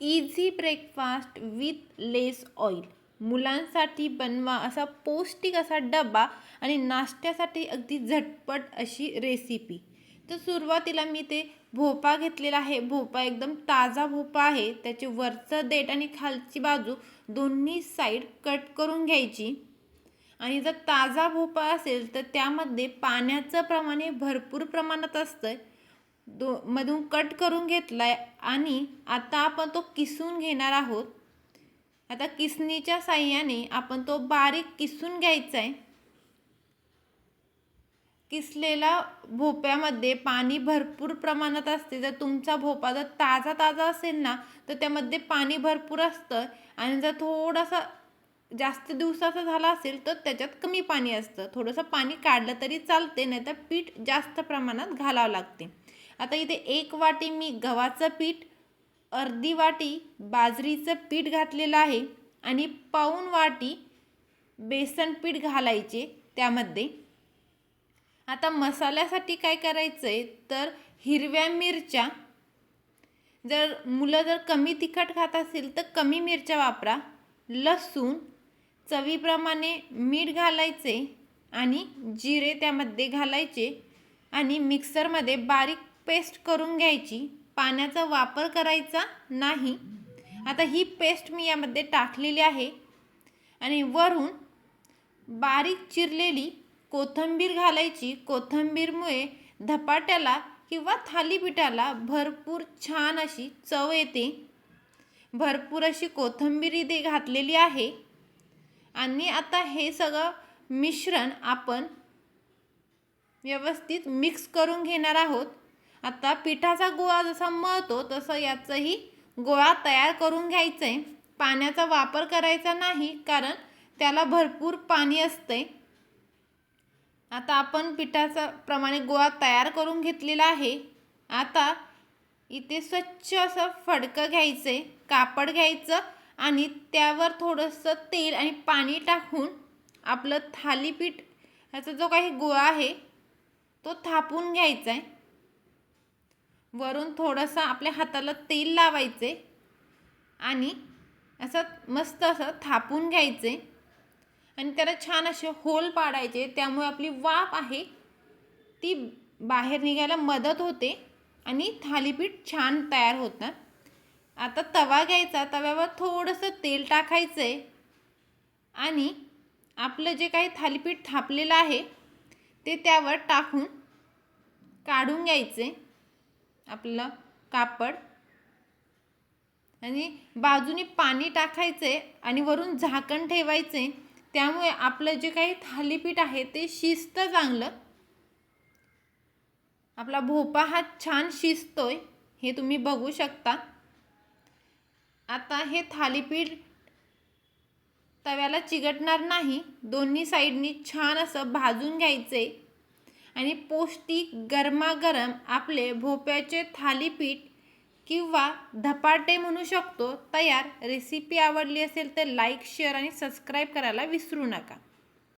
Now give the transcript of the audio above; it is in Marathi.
Easy breakfast with less oil मुलांसाठी बनवा असा पौष्टिक असा डबा आणि नाश्त्यासाठी अगदी झटपट अशी रेसिपी तर सुरुवातीला मी ते भोपा घेतलेला आहे. भोपा एकदम ताजा भोपा आहे. त्याचे वरचं देठ आणि खालची बाजू दोन्ही साईड कट करून घ्यायची. आणि जर ताजा भोपा असेल तर त्यामध्ये पाण्याचं प्रमाण हे भरपूर प्रमाणात असतं दो मधून कट करून घेतला आहे आणि आता आपण तो किसून घेणार आहोत. आता किसणीच्या साह्याने आपण तो बारीक किसून घ्यायचा आहे किसलेला भोप्यामध्ये पाणी भरपूर प्रमाणात असते. जर तुमचा भोपा जर ताजा ताजा असेल ना तर त्यामध्ये पाणी भरपूर असतं आणि जर थोडासा जास्त दिवसाचा झाला असेल तर त्याच्यात कमी पाणी असतं. थोडंसं पाणी काढलं तरी चालते नाही तर पीठ जास्त प्रमाणात घालावं लागते. आता इथे एक वाटी मी गव्हाचं पीठ अर्धी वाटी बाजरीचं पीठ घातलेलं आहे आणि पाऊण वाटी बेसन पीठ घालायचे त्यामध्ये. आता मसाल्यासाठी काय करायचं आहे तर हिरव्या मिरच्या. जर मुलं जर कमी तिखट खात असेल तर कमी मिरच्या वापरा. लसूण चवीप्रमाणे मीठ घालायचे आणि जिरे त्यामध्ये घालायचे आणि मिक्सरमध्ये बारीक पेस्ट करून घ्यायची. पाण्याचा वापर करायचा नाही. आता ही पेस्ट मी यामध्ये टाकलेली आहे. आणि वरून बारीक चिरलेली कोथिंबीर घालायची. कोथिंबीरमुळे धपाट्याला किंवा थालीपीठाला भरपूर छान अशी चव येते. भरपूर अशी कोथंबीर इथे घातलेली आहे. आणि आता हे सगळं मिश्रण आपण व्यवस्थित मिक्स करून घेणार आहोत. आता पिठाचा गोळा जसा मळतो तसं याचंही गोळा तयार करून घ्यायचं आहे पाण्याचा वापर करायचा नाही कारण त्याला भरपूर पाणी असते आता आपण पिठाचा प्रमाणे गोळा तयार करून घेतलेला आहे. आता इथे स्वच्छ असं फडकं घ्यायचं आहे कापड घ्यायचं आणि त्यावर थोडंसं तेल आणि पाणी टाकून आपलं थालीपीठ ह्याचा जो काही गोळा आहे तो थापून घ्यायचा आहे वरून थोडंसं आपल्या हाताला तेल लावायचे आणि असं मस्त असं थापून घ्यायचे. आणि त्याला छान असे होल पाडायचे त्यामुळे आपली वाफ आहे ती बाहेर निघायला मदत होते आणि थालीपीठ छान तयार होतं. आता तवा घ्यायचा तव्यावर थोडंसं तेल टाकायचं आहे आणि आपलं जे काही थालीपीठ थापलेलं आहे ते त्यावर टाकून काढून घ्यायचे. आपलं कापड. आणि बाजूने पाणी टाकायचे आणि वरून झाकण ठेवायचे. त्यामुळे आपलं जे काही थालीपीठ आहे ते शिस्त चांगलं. आपला भोपा हा छान शिजतोय हे तुम्ही बघू शकता. आता हे थालीपीठ तव्याला चिकटणार नाही. दोन्ही साईडनी छान असं भाजून घ्यायचे. आणि पौष्टिक गरमागरम आपले भोप्याचे थालीपीठ किंवा धपाटे म्हणू शकतो तयार रेसिपी आवडली असेल तर लाईक शेअर आणि सबस्क्राईब करायला विसरू नका.